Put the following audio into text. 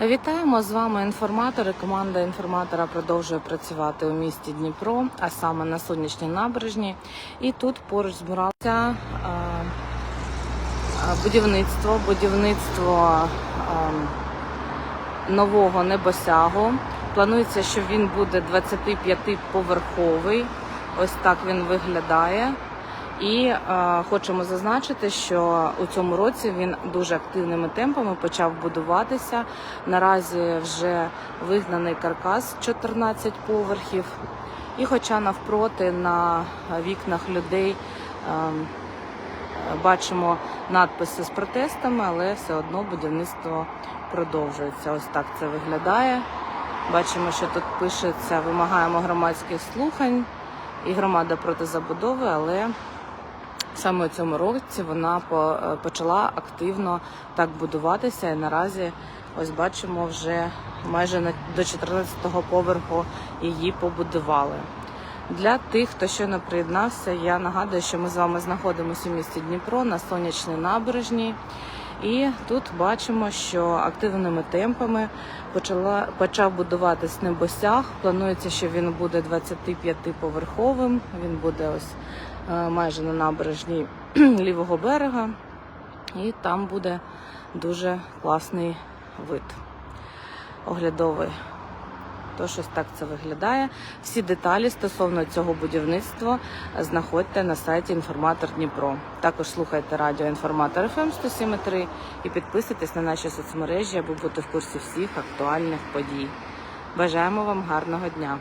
Вітаємо з вами інформатори. Команда інформатора продовжує працювати у місті Дніпро, а саме на сонячній набережні. І тут поруч збиралося будівництво, будівництво нового небосягу. Планується, що він буде 25-поверховий. Ось так він виглядає. І е, хочемо зазначити, що у цьому році він дуже активними темпами почав будуватися. Наразі вже вигнаний каркас 14 поверхів. І хоча навпроти на вікнах людей е, бачимо надписи з протестами, але все одно будівництво продовжується. Ось так це виглядає. Бачимо, що тут пишеться вимагаємо громадських слухань і громада проти забудови, але саме у цьому році вона е, почала активно так будуватися. І наразі ось бачимо вже майже до 14-го поверху її побудували. Для тих, хто щойно приєднався, я нагадую, що ми з вами знаходимося у місті Дніпро на сонячній набережній. І тут бачимо, що активними темпами почала почав будуватись небосяг. Планується, що він буде 25-поверховим. Він буде ось майже на набережній лівого берега, і там буде дуже класний вид оглядовий. Тож ось так це виглядає. Всі деталі стосовно цього будівництва знаходьте на сайті Інформатор Дніпро. Також слухайте радіо Інформатор ФМ 107.3 і підписуйтесь на наші соцмережі, аби бути в курсі всіх актуальних подій. Бажаємо вам гарного дня!